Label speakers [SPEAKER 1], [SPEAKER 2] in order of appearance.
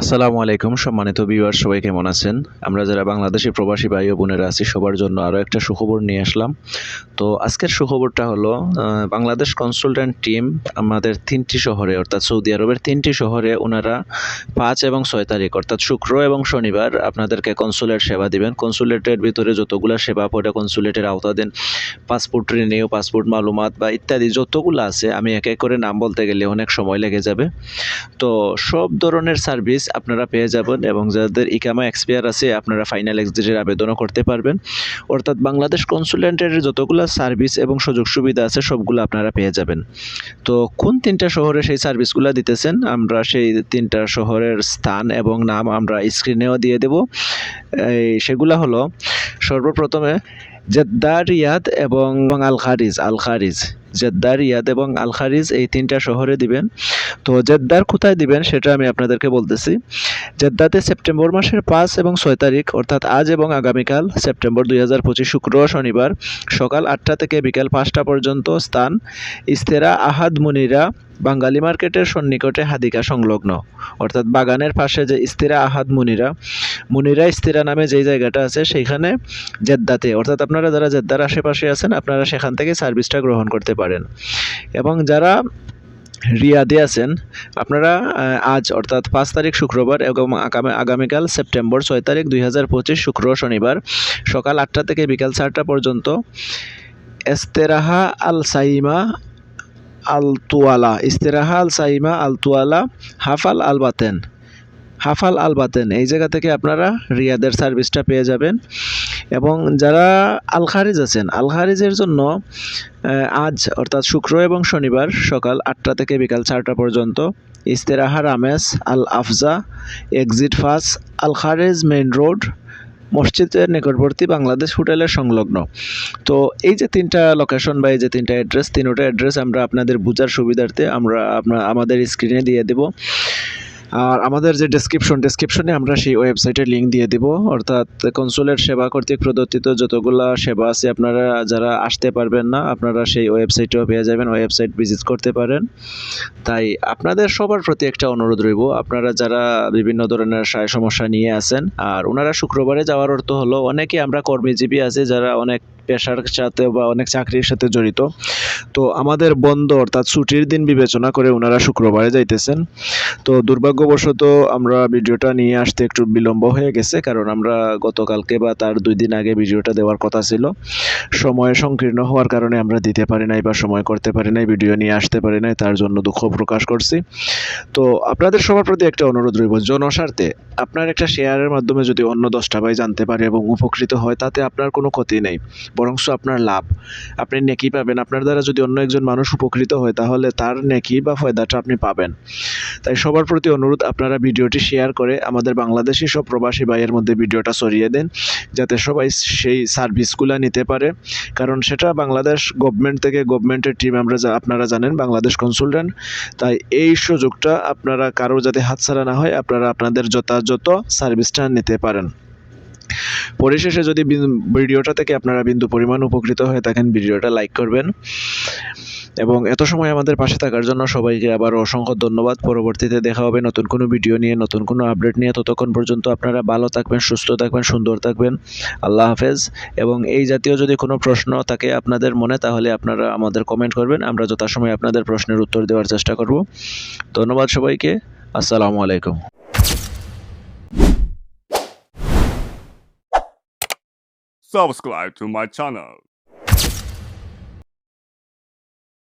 [SPEAKER 1] আসসালামু আলাইকুম সম্মানিত ভিউয়ার সবাই কেমন আছেন? আমরা যারা বাংলাদেশি প্রবাসী ভাই ও বোনেরা আছি, সবার জন্য আরও একটা সুখবর নিয়ে আসলাম। তো আজকের সুখবরটা হলো বাংলাদেশ কনসালট্যান্ট টিম আমাদের তিনটি শহরে, অর্থাৎ সৌদি আরবের তিনটি শহরে ওনারা পাঁচ এবং ছয় তারিখ, অর্থাৎ শুক্র এবং শনিবার আপনাদেরকে কনসুলেট সেবা দিবেন। কনসুলেটের ভিতরে যতগুলো সেবা পড়ে কনসুলেটের আওতাধীন পাসপোর্ট রিনিউ পাসপোর্ট মালুমাত বা ইত্যাদি যতগুলো আছে, আমি এক এক করে নাম বলতে গেলে অনেক সময় লেগে যাবে। তো সব ধরনের সার্ভিস আপনারা পেয়ে যাবেন এবং যাদের ইকামা এক্সপায়ার আছে, আপনারা ফাইনাল এক্সিটের আবেদনও করতে পারবেন। অর্থাৎ বাংলাদেশ কনসুলেন্টের যতগুলো সার্ভিস এবং সুযোগ সুবিধা আছে, সবগুলো আপনারা পেয়ে যাবেন। তো কোন তিনটা শহরে সেই সার্ভিসগুলো দিতেছেন? আমরা সেই তিনটা শহরের স্থান এবং নাম আমরা স্ক্রিনেও দিয়ে দেব। এই সেগুলা হলো, সর্বপ্রথমে জেদ্দা রিয়াদ এবং আল খারিজ আল খারিজ জেদ্দা রিয়াদ এবং আল খারিজ এই তিনটা শহরে দিবেন। তো জেদ্দার কোথায় দিবেন সেটা আমি আপনাদেরকে বলতেছি। জেদ্দাতে সেপ্টেম্বর মাসের পাঁচ এবং ছয় তারিখ, অর্থাৎ আজ এবং আগামীকাল সেপ্টেম্বর দুই হাজার পঁচিশ শুক্র শনিবার, সকাল আটটা থেকে বিকাল পাঁচটা পর্যন্ত স্থান ইস্তেরা আহাদ মুনিরা বাঙালি মার্কেটের সন্নিকটে হাদিকা সংলগ্ন। অর্থাৎ বাগানের পাশে যে ইস্তিরা আহাদ মুনিরা মুনিরা ইস্তিরা নামে যেই জায়গাটা আছে সেইখানে জেদ্দাতে। অর্থাৎ আপনারা যারা জেদ্দার আশেপাশে আছেন, আপনারা সেখান থেকে সার্ভিসটা গ্রহণ করতে পারেন। এবং যারা রিয়াদে আছেন। আপনারা আজ অর্থাৎ পাঁচ তারিখ শুক্রবার এবং আগামী আগামীকাল সেপ্টেম্বর ছয় তারিখ দুই হাজার পঁচিশ শুক্র শনিবার সকাল আটটা থেকে বিকাল চারটা পর্যন্ত এস্তেরাহা আল সাইমা আল তুয়ালা ইস্তেরাহা আল সাইমা আল তুয়ালা হাফাল আল বাতেন হাফাল আল বাতেন এই জায়গা থেকে আপনারা রিয়াদের সার্ভিসটা পেয়ে যাবেন। এবং যারা আল খারিজ আছেন আল খারিজের জন্য আজ, অর্থাৎ শুক্র এবং শনিবার সকাল আটটা থেকে বিকাল চারটা পর্যন্ত ইস্তেরাহা, রামেস আল আফজা এক্সিট ফাস আল খারেজ মেইন রোড, মসজিদের নিকটবর্তী বাংলাদেশ হোটেলের সংলগ্ন। তো এই যে তিনটা লোকেশন বা এই যে তিনটা অ্যাড্রেস তিনোটা অ্যাড্রেস আমরা আপনাদের বোঝার সুবিধার্থে আমরা আপনার আমাদের স্ক্রিনে দিয়ে দেব। আর আমাদের যে ডেসক্রিপশন ডেসক্রিপশনে আমরা সেই ওয়েবসাইটের লিঙ্ক দিয়ে দিব। অর্থাৎ কনসুলেট সেবা কর্তৃক প্রদত্তিত যতগুলা সেবা আছে আপনারা যারা আসতে পারবেন না, আপনারা সেই ওয়েবসাইটেও পেয়ে যাবেন ওয়েবসাইট ভিজিট করতে পারেন। তাই আপনাদের সবার প্রতি একটা অনুরোধ রইব, আপনারা যারা বিভিন্ন ধরনের সায় সমস্যা নিয়ে আছেন, আর ওনারা শুক্রবারে যাওয়ার অর্থ হলো অনেকে আমরা কর্মজীবী আছে যারা অনেক পেশার সাথে বা অনেক চাকরির সাথে জড়িত। তো আমাদের বন্ধ অর্থাৎ ছুটির দিন বিবেচনা করে ওনারা শুক্রবারে যাইতেছেন। তো দুর্ভাগ্যবশত আমরা ভিডিওটা নিয়ে আসতে একটু বিলম্ব হয়ে গেছে, কারণ আমরা গতকালকে বা তার দুই দিন আগে ভিডিওটা দেওয়ার কথা ছিল। সময় সংকীর্ণ হওয়ার কারণে আমরা দিতে পারি নাই বা সময় করতে পারি নাই, ভিডিও নিয়ে আসতে পারি নাই, তার জন্য দুঃখ প্রকাশ করছি। তো আপনাদের সবার প্রতি একটা অনুরোধ রইব জনস্বার্থে আপনার একটা শেয়ারের মাধ্যমে যদি অন্য দশটা ভাই জানতে পারে এবং উপকৃত হয়, তাতে আপনার কোনো ক্ষতি নেই, বরংস আপনার লাভ। আপনি নেকি পাবেন, আপনার দ্বারা যদি অন্য একজন মানুষ উপকৃত হয়, তাহলে তার নেকি বা ফয়দাটা আপনি পাবেন। তাই সবার প্রতি অনুরোধ আপনারা ভিডিওটি শেয়ার করে আমাদের বাংলাদেশি সব প্রবাসী ভাইয়ের মধ্যে ভিডিওটা ছড়িয়ে দেন, যাতে সবাই সেই সার্ভিসগুলো নিতে পারে। কারণ সেটা বাংলাদেশ গভর্নমেন্ট থেকে গভর্নমেন্টের টিম আমরা আপনারা জানেন, বাংলাদেশ কনসালট্যান্ট তাই এই সুযোগটা আপনারা কারও যাতে হাতছাড়া না হয়, আপনারা আপনাদের যথাযথ সার্ভিসটা নিতে পারেন। পরিশেষে যদি ভিডিওটা থেকে আপনারা বিন্দু পরিমাণ উপকৃত হয়ে থাকেন, ভিডিওটা লাইক করবেন। এবং এত সময় আমাদের পাশে থাকার জন্য সবাইকে আবার অসংখ্য ধন্যবাদ। পরবর্তীতে দেখা হবে নতুন কোনো ভিডিও নিয়ে, নতুন কোনো আপডেট নিয়ে। ততক্ষণ পর্যন্ত আপনারা ভালো থাকবেন, সুস্থ থাকবেন, সুন্দর থাকবেন। আল্লাহ হাফেজ। এবং এই জাতীয় যদি কোনো প্রশ্ন থাকে আপনাদের মনে, তাহলে আপনারা আমাদের কমেন্ট করবেন। আমরা যথাসময়ে আপনাদের প্রশ্নের উত্তর দেওয়ার চেষ্টা করব। ধন্যবাদ সবাইকে। আসসালামু আলাইকুম।
[SPEAKER 2] Subscribe to my channel.